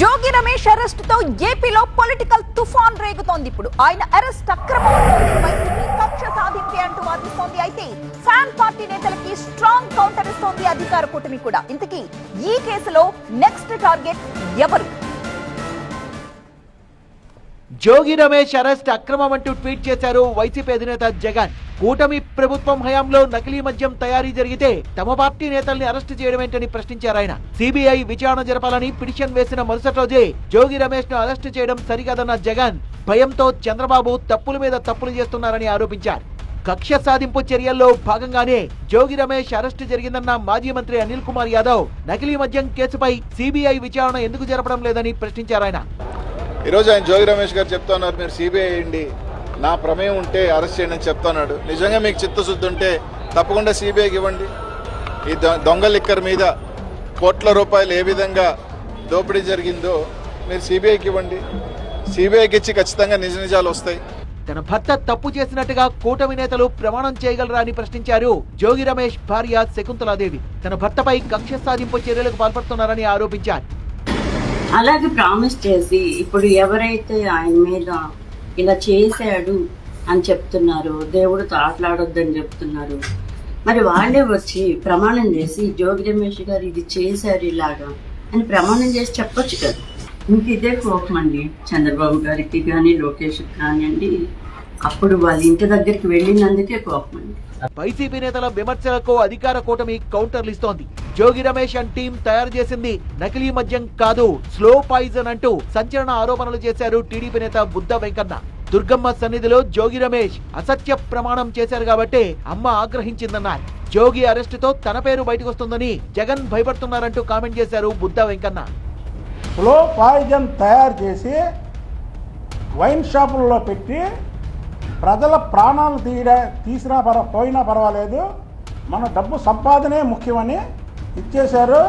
జోగి రమేష్ అరెస్ట్తో ఏపీలో పొలిటికల్ తుఫాన్ రేగుతోంది ఇప్పుడు. ఆయన అరెస్ట్ అక్రమం కక్ష సాధింపే అంటూ వాదిస్తోంది. అయితే ఫ్యాన్ పార్టీ నేతలకి స్ట్రాంగ్ కౌంటర్ ఇస్తోంది అధికార కూటమి కూడా. ఇంతకీ ఈ కేసులో నెక్స్ట్ టార్గెట్ ఎవరు? జోగి రమేష్ అరెస్ట్ అక్రమం అంటూ ట్వీట్ చేశారు వైసీపీ అధినేత జగన్. కూటమి ప్రభుత్వం హయాంలో నకిలీ మద్యం తయారీ జరిగితే తమ పార్టీ నేతల్ని అరెస్ట్ చేయడమేంటని ప్రశ్నించారు ఆయన. సిబిఐ విచారణ జరపాలని పిటిషన్ వేసిన మరుసటి రోజే జోగి రమేష్ను అరెస్ట్ చేయడం సరికాదన్న జగన్ భయంతో చంద్రబాబు తప్పుల మీద తప్పులు చేస్తున్నారని ఆరోపించారు. కక్ష సాధింపు చర్యల్లో భాగంగానే జోగి రమేష్ అరెస్టు జరిగిందన్న మాజీ మంత్రి అనిల్ కుమార్ యాదవ్ నకిలీ మద్యం కేసుపై సిబిఐ విచారణ ఎందుకు జరపడం లేదని ప్రశ్నించారు ఆయన. ఈరోజు ఆయన జోగి రమేష్ గారు చెప్తా ఉన్నారు మీరు సిబిఐ అయ్యండి నా ప్రమేయం ఉంటే అరెస్ట్ చేయండి అని చెప్తున్నాడు. నిజంగా మీకు చిత్తశుద్ధి ఉంటే తప్పకుండా సిబిఐకి ఇవ్వండి. ఈ దొ- దొంగ లిక్కర్ మీద కోట్ల రూపాయలు ఏ విధంగా దోపిడీ జరిగిందో మీరు సిబిఐకి ఇవ్వండి. సిబిఐకి ఇచ్చి ఖచ్చితంగా నిజ నిజాలు వస్తాయి. తన భర్త తప్పు చేసినట్టుగా కూటమి నేతలు ప్రమాణం చేయగలరా అని ప్రశ్నించారు జోగి రమేష్ భార్య శకుంతలాదేవి. తన భర్తపై కక్ష సాధింపు చర్యలకు పాల్పడుతున్నారని ఆరోపించారు. అలాగే ప్రామిస్ చేసి ఇప్పుడు ఎవరైతే ఆయన మీద ఇలా చేశాడు అని చెప్తున్నారు దేవుడు తాట్లాడొద్దని చెప్తున్నారు మరి వాళ్ళే వచ్చి ప్రమాణం చేసి జోగి రమేష్ గారు ఇది చేశారు ఇలాగా అని ప్రమాణం చేసి చెప్పొచ్చు కదా. ఇంక ఇదే కోపం అండి. చంద్రబాబు గారికి కానీ లోకేష్ కానివ్వండి అప్పుడు వాళ్ళ ఇంటి దగ్గరికి వెళ్ళినందుకే కోపం అండి. వైసీపీ నేతల విమర్శలకు అధికార కూటమి కౌంటర్లు ఇస్తోంది జోగి రమేష్ అండ్ టీం తయారు చేసింది నకిలీ మద్యం కాదు స్లో పాయిజన్ అంటూ సంచలన ఆరోపణలు చేశారు టీడీపీ నేత బుద్ధ వెంకన్న. దుర్గమ్మ సన్నిధిలో జోగి రమేష్ అసత్య ప్రమాణం చేశారు కాబట్టి అమ్మ ఆగ్రహించిందన్నారు. జోగి అరెస్టుతో తన పేరు బయటకు వస్తుందని జగన్ భయపడుతున్నారంటూ కామెంట్ చేశారు బుద్ధ వెంకన్న. స్లో పాయిజన్ తయారు చేసి వైన్ షాపుల్లో పెట్టి ప్రజల ప్రాణాలు తీయడ తీసినా పర పోయినా పర్వాలేదు. మన డబ్బు సంపాదనే ముఖ్యమని ఇచ్చేశారు.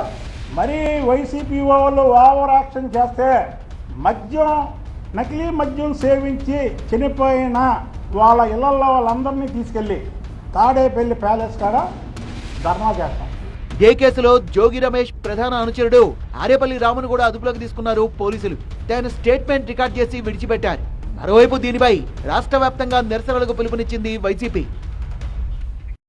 మరీ వైసీపీ వాళ్ళు ఓవర్ యాక్షన్ చేస్తే మద్యం నకిలీ మద్యం సేవించి చనిపోయిన వాళ్ళ ఇళ్ళలో వాళ్ళందరినీ తీసుకెళ్ళి తాడేపల్లి ప్యాలెస్ కాడ ధర్నా చేస్తాం. ఇదే కేసులో జోగి రమేష్ ప్రధాన అనుచరుడు ఆరేపల్లి రామును కూడా అదుపులోకి తీసుకున్నారు పోలీసులు. తన స్టేట్మెంట్ రికార్డ్ చేసి విడిచిపెట్టారు. మరోవైపు దీనిపై రాష్ట్ర వ్యాప్తంగా నిరసనలకు పిలుపునిచ్చింది వైసీపీ.